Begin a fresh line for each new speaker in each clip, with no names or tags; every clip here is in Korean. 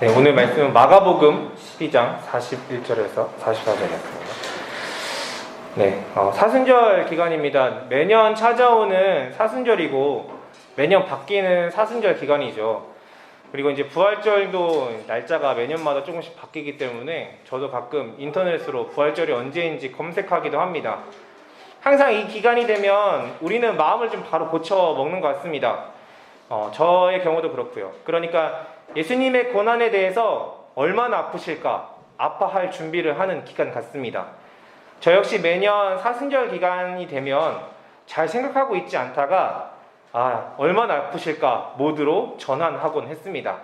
네, 오늘 말씀은 마가복음 12장 41절에서 44절이었습니다. 네, 어, 사순절 기간입니다. 매년 찾아오는 사순절이고 매년 바뀌는 사순절 기간이죠. 그리고 이제 부활절도 날짜가 매년마다 조금씩 바뀌기 때문에 저도 가끔 인터넷으로 부활절이 언제인지 검색하기도 합니다. 항상 이 기간이 되면 우리는 마음을 좀 바로 고쳐 먹는 것 같습니다. 어, 저의 경우도 그렇고요. 그러니까 예수님의 고난에 대해서 얼마나 아프실까 아파할 준비를 하는 기간 같습니다. 저 역시 매년 사순절 기간이 되면 잘 생각하고 있지 않다가 아 얼마나 아프실까 모두로 전환하곤 했습니다.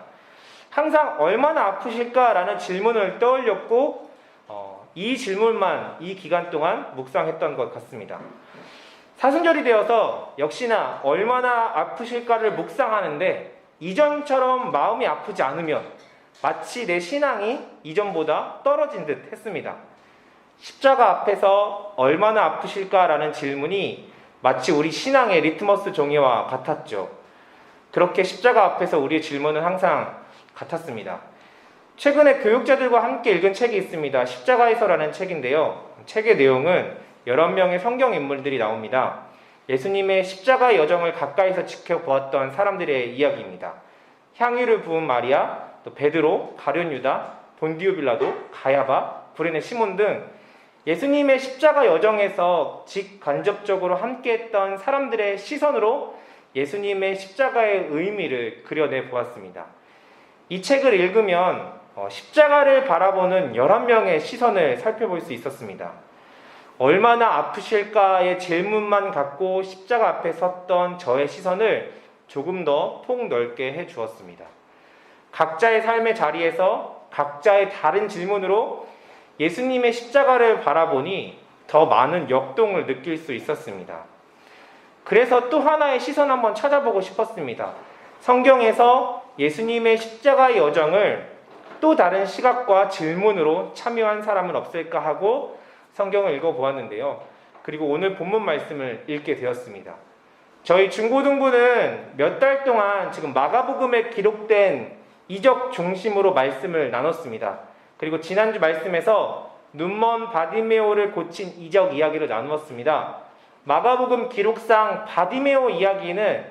항상 얼마나 아프실까라는 질문을 떠올렸고 어, 이 질문만 이 기간 동안 묵상했던 것 같습니다. 사순절이 되어서 역시나 얼마나 아프실까를 묵상하는데 이전처럼 마음이 아프지 않으면 마치 내 신앙이 이전보다 떨어진 듯 했습니다. 십자가 앞에서 얼마나 아프실까라는 질문이 마치 우리 신앙의 리트머스 종이와 같았죠. 그렇게 십자가 앞에서 우리의 질문은 항상 같았습니다. 최근에 교육자들과 함께 읽은 책이 있습니다. 십자가에서라는 책인데요. 책의 내용은 여러 명의 성경 인물들이 나옵니다. 예수님의 십자가 여정을 가까이서 지켜보았던 사람들의 이야기입니다. 향유를 부은 마리아, 또 베드로, 가룟 유다, 본디오 빌라도, 가야바, 구레네 시몬 등 예수님의 십자가 여정에서 직간접적으로 함께했던 사람들의 시선으로 예수님의 십자가의 의미를 그려내 보았습니다. 이 책을 읽으면 어, 십자가를 바라보는 11명의 시선을 살펴볼 수 있었습니다. 얼마나 아프실까의 질문만 갖고 십자가 앞에 섰던 저의 시선을 조금 더 폭넓게 해 주었습니다. 각자의 삶의 자리에서 각자의 다른 질문으로 예수님의 십자가를 바라보니 더 많은 역동을 느낄 수 있었습니다. 그래서 또 하나의 시선 한번 찾아보고 싶었습니다. 성경에서 예수님의 십자가 여정을 또 다른 시각과 질문으로 참여한 사람은 없을까 하고 성경을 읽어보았는데요. 그리고 오늘 본문 말씀을 읽게 되었습니다. 저희 중고등부는 몇 달 동안 지금 마가복음에 기록된 이적 중심으로 말씀을 나눴습니다. 그리고 지난주 말씀에서 눈먼 바디메오를 고친 이적 이야기를 나누었습니다. 마가복음 기록상 바디메오 이야기는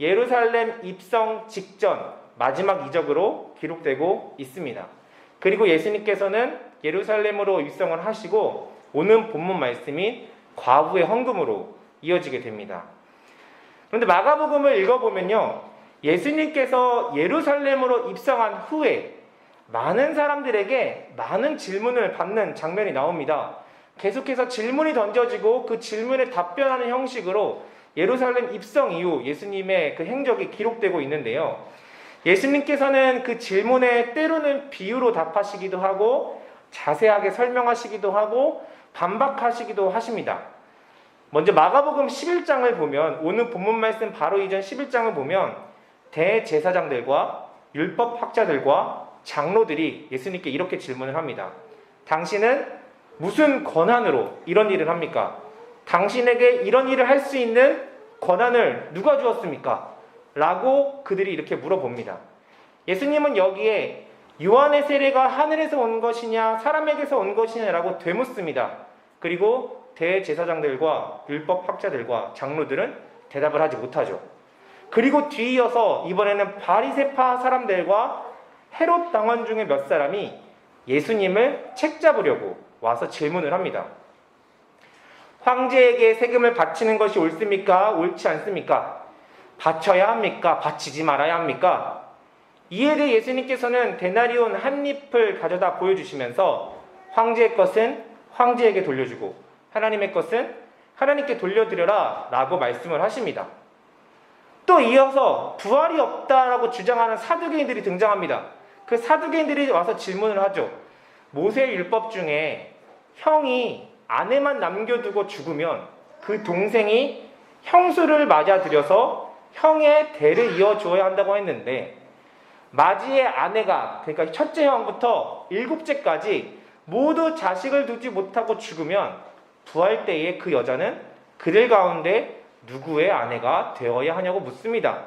예루살렘 입성 직전 마지막 이적으로 기록되고 있습니다. 그리고 예수님께서는 예루살렘으로 입성을 하시고 오는 본문 말씀인 과부의 헌금으로 이어지게 됩니다. 그런데 마가복음을 읽어보면요. 예수님께서 예루살렘으로 입성한 후에 많은 사람들에게 많은 질문을 받는 장면이 나옵니다. 계속해서 질문이 던져지고 그 질문에 답변하는 형식으로 예루살렘 입성 이후 예수님의 그 행적이 기록되고 있는데요. 예수님께서는 그 질문에 때로는 비유로 답하시기도 하고 자세하게 설명하시기도 하고 반박하시기도 하십니다. 먼저 마가복음 11장을 보면 오늘 본문 말씀 바로 이전 11장을 보면 대제사장들과 율법 학자들과 장로들이 예수님께 이렇게 질문을 합니다. 당신은 무슨 권한으로 이런 일을 합니까? 당신에게 이런 일을 할 수 있는 권한을 누가 주었습니까? 라고 그들이 이렇게 물어봅니다. 예수님은 여기에 요한의 세례가 하늘에서 온 것이냐 사람에게서 온 것이냐라고 되묻습니다. 그리고 대제사장들과 율법 학자들과 장로들은 대답을 하지 못하죠. 그리고 뒤이어서 이번에는 바리세파 사람들과 헤롯 당원 중에 몇 사람이 예수님을 책 잡으려고 와서 질문을 합니다. 황제에게 세금을 바치는 것이 옳습니까? 옳지 않습니까? 바쳐야 합니까? 바치지 말아야 합니까? 이에 대해 예수님께서는 데나리온 한 잎을 가져다 보여주시면서 황제의 것은 황제에게 돌려주고 하나님의 것은 하나님께 돌려드려라 라고 말씀을 하십니다. 또 이어서 부활이 없다라고 주장하는 사두개인들이 등장합니다. 그 사두개인들이 와서 질문을 하죠. 모세 율법 중에 형이 아내만 남겨두고 죽으면 그 동생이 형수를 맞아들여서 형의 대를 이어주어야 한다고 했는데 마지의 아내가 그러니까 첫째 형부터 일곱째까지 모두 자식을 두지 못하고 죽으면 부활 때에 그 여자는 그들 가운데 누구의 아내가 되어야 하냐고 묻습니다.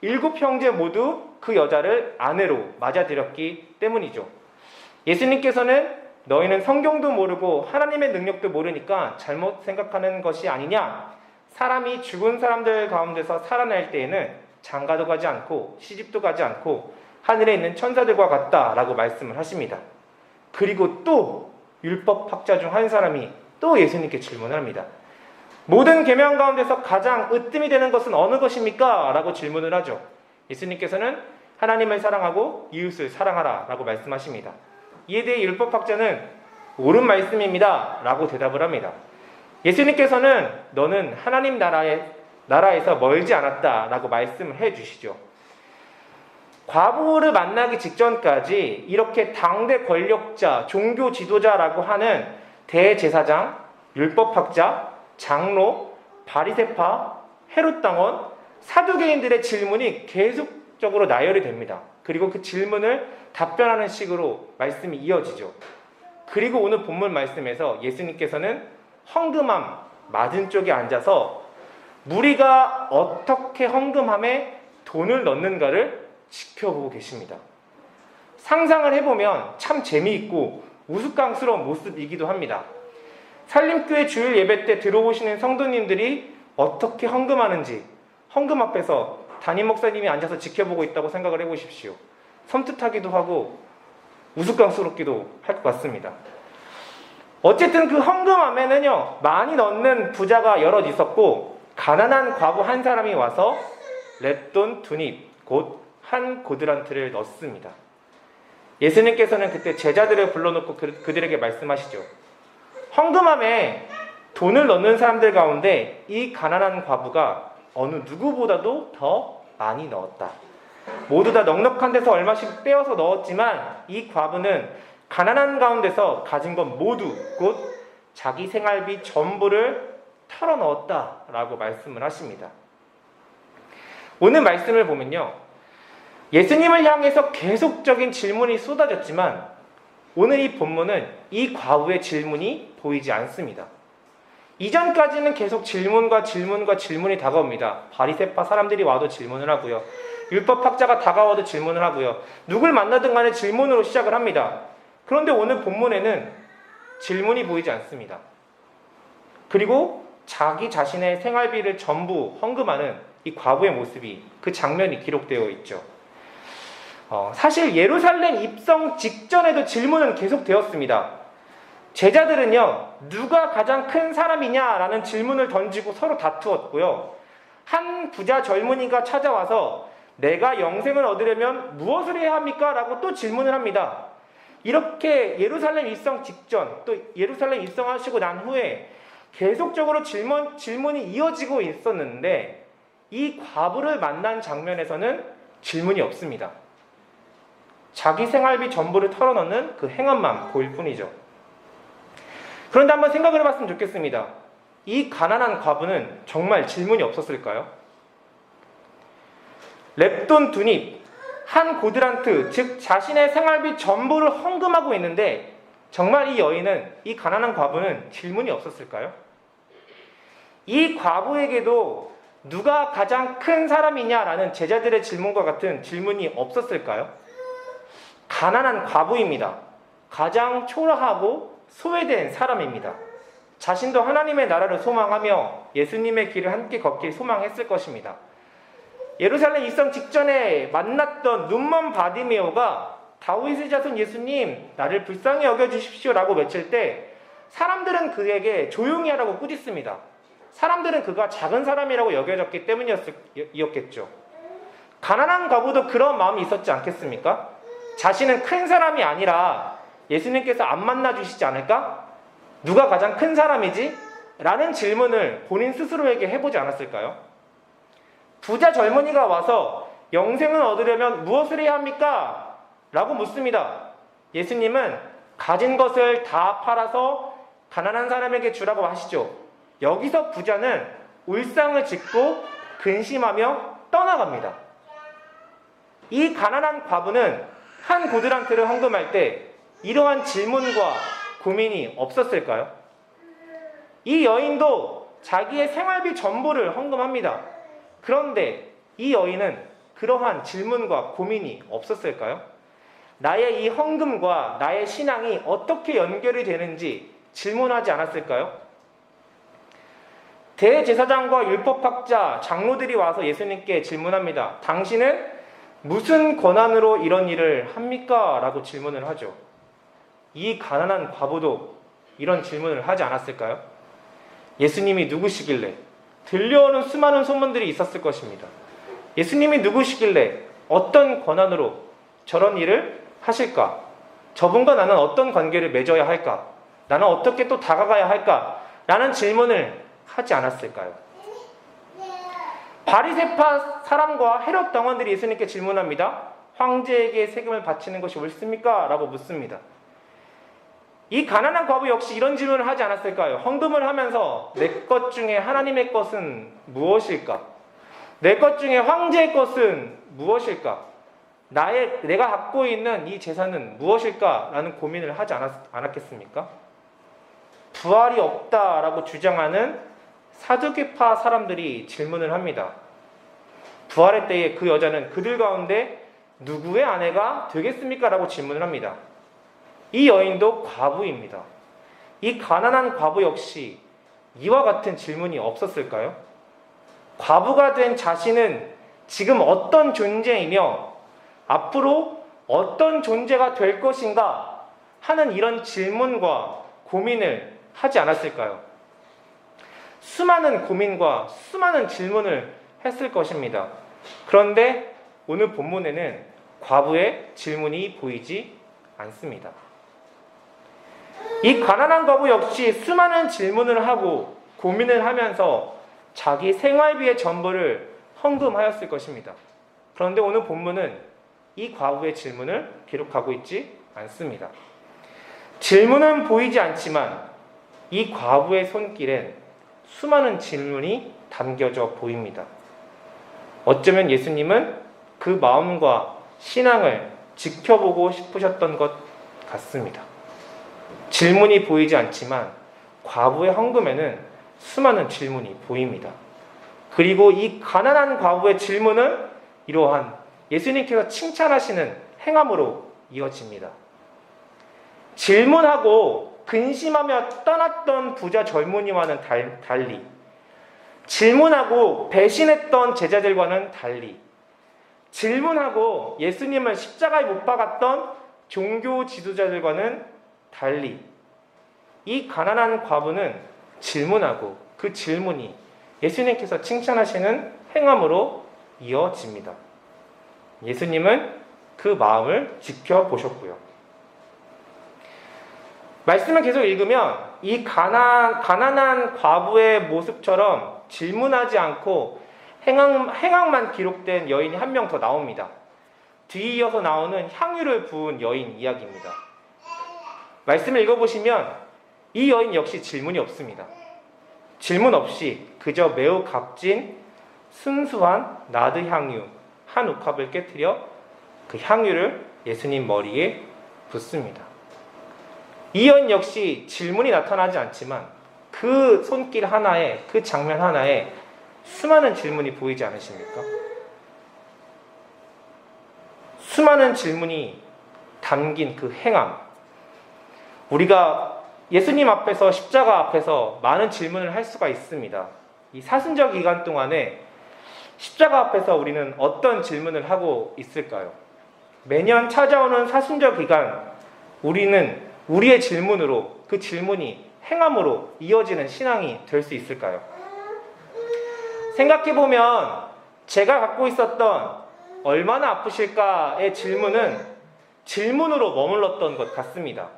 일곱 형제 모두 그 여자를 아내로 맞아들였기 때문이죠. 예수님께서는 너희는 성경도 모르고 하나님의 능력도 모르니까 잘못 생각하는 것이 아니냐? 사람이 죽은 사람들 가운데서 살아날 때에는 장가도 가지 않고 시집도 가지 않고 하늘에 있는 천사들과 같다라고 말씀을 하십니다. 그리고 또 율법 학자 중 한 사람이 또 예수님께 질문을 합니다. 모든 계명 가운데서 가장 으뜸이 되는 것은 어느 것입니까? 라고 질문을 하죠. 예수님께서는 하나님을 사랑하고 이웃을 사랑하라 라고 말씀하십니다. 이에 대해 율법학자는 옳은 말씀입니다 라고 대답을 합니다. 예수님께서는 너는 하나님 나라에, 나라에서 멀지 않았다 라고 말씀을 해 주시죠. 과부를 만나기 직전까지 이렇게 당대 권력자, 종교 지도자라고 하는 대제사장, 율법학자, 장로, 바리세파, 헤롯 당원, 사두개인들의 질문이 계속적으로 나열이 됩니다. 그리고 그 질문을 답변하는 식으로 말씀이 이어지죠. 그리고 오늘 본문 말씀에서 예수님께서는 헝금함 맞은 쪽에 앉아서 무리가 어떻게 헝금함에 돈을 넣는가를 지켜보고 계십니다. 상상을 해보면 참 재미있고 우스꽝스러운 모습이기도 합니다. 살림교회 주일 예배 때 들어오시는 성도님들이 어떻게 헌금하는지 헌금 앞에서 담임 목사님이 앉아서 지켜보고 있다고 생각을 해보십시오. 섬뜩하기도 하고 우스꽝스럽기도 할 것 같습니다. 어쨌든 그 헌금함에는요 많이 넣는 부자가 여럿 있었고 가난한 과부 한 사람이 와서 랩돈 두닙 곧 한 고드란트를 넣습니다. 예수님께서는 그때 제자들을 불러놓고 그, 그들에게 말씀하시죠. 헌금함에 돈을 넣는 사람들 가운데 이 가난한 과부가 어느 누구보다도 더 많이 넣었다. 모두 다 넉넉한 데서 얼마씩 떼어서 넣었지만 이 과부는 가난한 가운데서 가진 것 모두 곧 자기 생활비 전부를 털어 넣었다라고 말씀을 하십니다. 오늘 말씀을 보면요. 예수님을 향해서 계속적인 질문이 쏟아졌지만 오늘 이 본문은 이 과부의 질문이 보이지 않습니다. 이전까지는 계속 질문과 질문과 질문이 다가옵니다. 바리새파 사람들이 와도 질문을 하고요. 율법학자가 다가와도 질문을 하고요. 누굴 만나든 간에 질문으로 시작을 합니다. 그런데 오늘 본문에는 질문이 보이지 않습니다. 그리고 자기 자신의 생활비를 전부 헌금하는 이 과부의 모습이 그 장면이 기록되어 있죠. 어, 사실 예루살렘 입성 직전에도 질문은 계속 되었습니다. 제자들은요, 누가 가장 큰 사람이냐라는 질문을 던지고 서로 다투었고요. 한 부자 젊은이가 찾아와서 내가 영생을 얻으려면 무엇을 해야 합니까? 라고 또 질문을 합니다. 이렇게 예루살렘 입성 직전, 또 예루살렘 입성하시고 난 후에 계속적으로 질문, 질문이 이어지고 있었는데 이 과부를 만난 장면에서는 질문이 없습니다. 자기 생활비 전부를 털어넣는 그 행함만 보일 뿐이죠. 그런데 한번 생각을 해봤으면 좋겠습니다. 이 가난한 과부는 정말 질문이 없었을까요? 랩돈 두닙, 한 고드란트, 즉 자신의 생활비 전부를 헌금하고 있는데 정말 이 여인은, 이 가난한 과부는 질문이 없었을까요? 이 과부에게도 누가 가장 큰 사람이냐라는 제자들의 질문과 같은 질문이 없었을까요? 가난한 과부입니다. 가장 초라하고 소외된 사람입니다. 자신도 하나님의 나라를 소망하며 예수님의 길을 함께 걷길 소망했을 것입니다. 예루살렘 입성 직전에 만났던 눈먼 바디메오가 다윗의 자손 예수님 나를 불쌍히 여겨 주십시오라고 외칠 때 사람들은 그에게 조용히 하라고 꾸짖습니다. 사람들은 그가 작은 사람이라고 여겨졌기 때문이었겠죠. 가난한 과부도 그런 마음이 있었지 않겠습니까? 자신은 큰 사람이 아니라 예수님께서 안 만나 주시지 않을까? 누가 가장 큰 사람이지? 라는 질문을 본인 스스로에게 해보지 않았을까요? 부자 젊은이가 와서 영생을 얻으려면 무엇을 해야 합니까? 라고 묻습니다. 예수님은 가진 것을 다 팔아서 가난한 사람에게 주라고 하시죠. 여기서 부자는 울상을 짓고 근심하며 떠나갑니다. 이 가난한 과부는 한 고드란트를 헌금할 때 이러한 질문과 고민이 없었을까요? 이 여인도 자기의 생활비 전부를 헌금합니다. 그런데 이 여인은 그러한 질문과 고민이 없었을까요? 나의 이 헌금과 나의 신앙이 어떻게 연결이 되는지 질문하지 않았을까요? 대제사장과 율법학자, 장로들이 와서 예수님께 질문합니다. 당신은 무슨 권한으로 이런 일을 합니까? 라고 질문을 하죠. 이 가난한 과부도 이런 질문을 하지 않았을까요? 예수님이 누구시길래 들려오는 수많은 소문들이 있었을 것입니다. 예수님이 누구시길래 어떤 권한으로 저런 일을 하실까? 저분과 나는 어떤 관계를 맺어야 할까? 나는 어떻게 또 다가가야 할까? 라는 질문을 하지 않았을까요? 바리세파 사람과 헤롯 당원들이 예수님께 질문합니다. 황제에게 세금을 바치는 것이 옳습니까? 라고 묻습니다. 이 가난한 과부 역시 이런 질문을 하지 않았을까요? 헌금을 하면서 내 것 중에 하나님의 것은 무엇일까? 내 것 중에 황제의 것은 무엇일까? 나의 내가 갖고 있는 이 재산은 무엇일까? 라는 고민을 하지 않았, 않았겠습니까? 부활이 없다라고 주장하는 사두개파 사람들이 질문을 합니다. 부활의 때에 그 여자는 그들 가운데 누구의 아내가 되겠습니까? 라고 질문을 합니다. 이 여인도 과부입니다. 이 가난한 과부 역시 이와 같은 질문이 없었을까요? 과부가 된 자신은 지금 어떤 존재이며 앞으로 어떤 존재가 될 것인가 하는 이런 질문과 고민을 하지 않았을까요? 수많은 고민과 수많은 질문을 했을 것입니다. 그런데 오늘 본문에는 과부의 질문이 보이지 않습니다. 이 가난한 과부 역시 수많은 질문을 하고 고민을 하면서 자기 생활비의 전부를 헌금하였을 것입니다. 그런데 오늘 본문은 이 과부의 질문을 기록하고 있지 않습니다. 질문은 보이지 않지만 이 과부의 손길엔 수많은 질문이 담겨져 보입니다. 어쩌면 예수님은 그 마음과 신앙을 지켜보고 싶으셨던 것 같습니다. 질문이 보이지 않지만 과부의 헌금에는 수많은 질문이 보입니다. 그리고 이 가난한 과부의 질문은 이러한 예수님께서 칭찬하시는 행함으로 이어집니다. 질문하고 근심하며 떠났던 부자 젊은이와는 달리 질문하고 배신했던 제자들과는 달리 질문하고 예수님을 십자가에 못 박았던 종교 지도자들과는 달리 이 가난한 과부는 질문하고 그 질문이 예수님께서 칭찬하시는 행함으로 이어집니다. 예수님은 그 마음을 지켜보셨고요. 말씀을 계속 읽으면 이 가난, 가난한 과부의 모습처럼 질문하지 않고 행악, 행악만 기록된 여인이 한 명 더 나옵니다. 뒤이어서 나오는 향유를 부은 여인 이야기입니다. 말씀을 읽어보시면 이 여인 역시 질문이 없습니다. 질문 없이 그저 매우 값진 순수한 나드 향유 한 옥합을 깨뜨려 그 향유를 예수님 머리에 붓습니다. 이 여인 역시 질문이 나타나지 않지만 그 손길 하나에 그 장면 하나에 수많은 질문이 보이지 않으십니까? 수많은 질문이 담긴 그 행함. 우리가 예수님 앞에서 십자가 앞에서 많은 질문을 할 수가 있습니다. 이 사순절 기간 동안에 십자가 앞에서 우리는 어떤 질문을 하고 있을까요? 매년 찾아오는 사순절 기간 우리는 우리의 질문으로 그 질문이 행함으로 이어지는 신앙이 될 수 있을까요? 생각해 보면 제가 갖고 있었던 얼마나 아프실까의 질문은 질문으로 머물렀던 것 같습니다.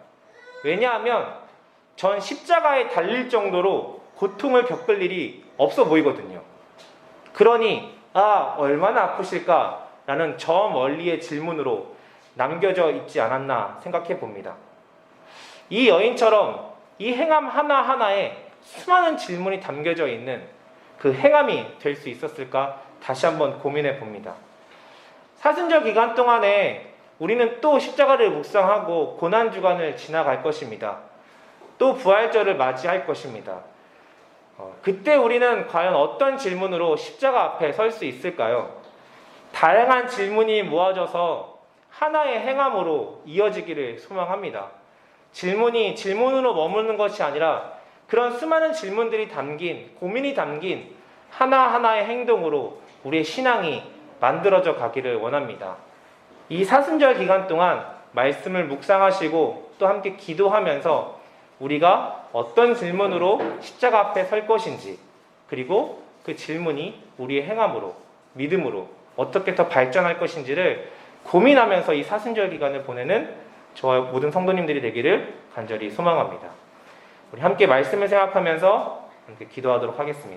왜냐하면 전 십자가에 달릴 정도로 고통을 겪을 일이 없어 보이거든요. 그러니 아 얼마나 아프실까라는 저 멀리의 질문으로 남겨져 있지 않았나 생각해 봅니다. 이 여인처럼 이 행함 하나하나에 수많은 질문이 담겨져 있는 그 행함이 될 수 있었을까 다시 한번 고민해 봅니다. 사순절 기간 동안에 우리는 또 십자가를 묵상하고 고난 주간을 지나갈 것입니다. 또 부활절을 맞이할 것입니다. 어, 그때 우리는 과연 어떤 질문으로 십자가 앞에 설 수 있을까요? 다양한 질문이 모아져서 하나의 행함으로 이어지기를 소망합니다. 질문이 질문으로 머무는 것이 아니라 그런 수많은 질문들이 담긴 고민이 담긴 하나하나의 행동으로 우리의 신앙이 만들어져 가기를 원합니다. 이 사순절 기간 동안 말씀을 묵상하시고 또 함께 기도하면서 우리가 어떤 질문으로 십자가 앞에 설 것인지 그리고 그 질문이 우리의 행함으로 믿음으로 어떻게 더 발전할 것인지를 고민하면서 이 사순절 기간을 보내는 저와 모든 성도님들이 되기를 간절히 소망합니다. 우리 함께 말씀을 생각하면서 함께 기도하도록 하겠습니다.